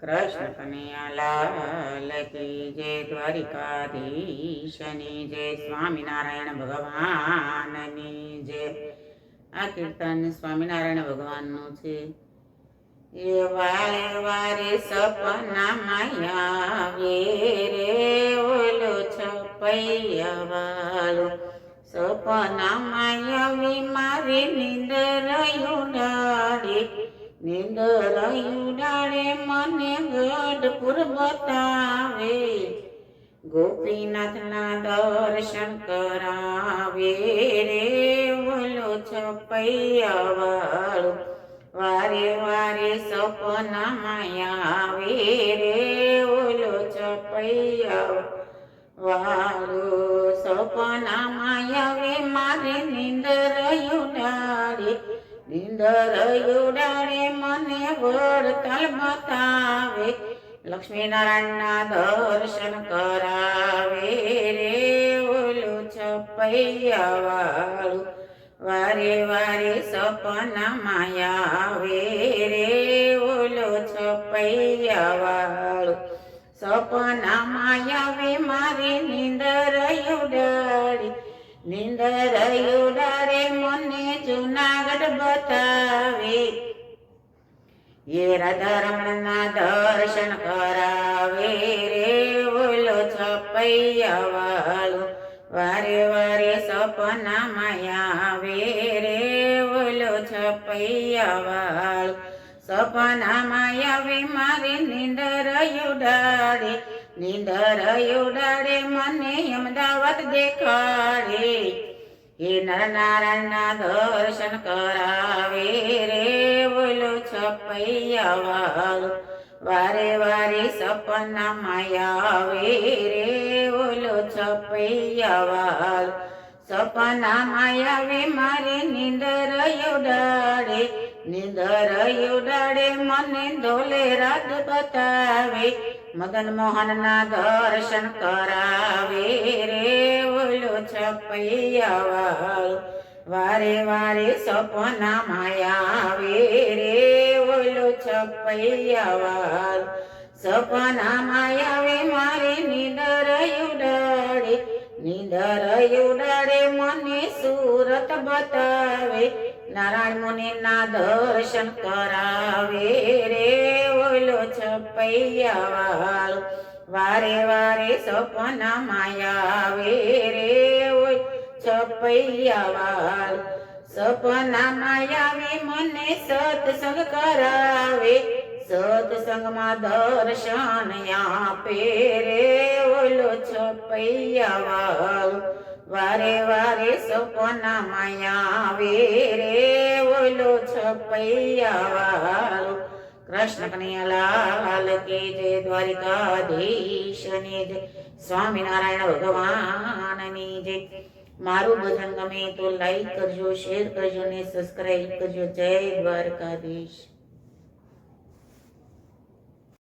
કૃષ્ણ કનૈયા લાલ કી જય દ્વારિકાધીશની જય સ્વામિનારાયણ ભગવાનની જય આ કીર્તન સ્વામિનારાયણ ભગવાનનું છે એ વારે વારે સપનામાં આવે રે ઓલો છપૈયા વાળો સપનામાં આવી મારી નિંદર ઉડાડે નિંદર ઉડાડે મને ગઢપુર બતાવે ગોપીનાથના દર્શન કરાવે રે ઓલો છપૈયા વારે વારે સપનામાં આવે રે ઓલો છપૈયા વાળો સપનામાં માયાવે મારે નિંદર નિંદર ઉડાડે મને વડતાલ બતાવે, લક્ષ્મીનારાયણના દર્શન કરાવે રે ઓલું છપૈયા વાળું વારે વારે સપનામાં આવે રે ઓલો છપૈયા વાળું સપનામાં આવે મારી નિંદર ઉડાડી નિંદર ઉડાડે જુનાગઢ બતાવે એ રાધા રમણના દર્શન કરાવે રે ઓલો છપૈયા વાળો વારે વારે સપનામાં આવે રે બોલો છપૈયા વાળો સપનામાં આવે મારે નિંદર ઉડાડે. નિંદર ઉડાડે મને અમદાવાદ દેખાડે. એ નરનારાયણના દર્શન કરાવે રે બોલો છપૈયા વારે વારે સપના માયાવે રે બોલો છપૈયા વાળો સપનામાં આવે મારે નિંદર ઉડાડે નિંદર ઉડાડે મને ધોલે રાત બતાવે. મદન મોહનના દર્શન કરાવે રે ઓલો છપૈયા વારે વારે સપના માયાવે રે ઓલો છપૈયા સપના માયાવે મારે નિંદર ઉડાડે નિંદર ઉડાડે મને સુરત બતાવે. નારાયણ મુનિના દર્શન કરાવે રે છપૈયા વાળો વારે વારે સપનામાં આવે રે ઓય છપૈયા વાળો સપનામાં આવે મને સત્સંગ કરાવે. સત્સંગમાં દર્શન આપે રે ઓલો છપૈયા વાળો વારે વારે સપનામાં આવે રે ઓલો છપૈયા વાળો કૃષ્ણ કનૈયાલાલ કે જય દ્વારિકાધીશની જય સ્વામિનારાયણ ભગવાનની જય મારું ભજન ગમે તો લાઈક કરજો શેર કરજો ને સબસ્ક્રાઈબ કરજો. જય દ્વારકાધીશ.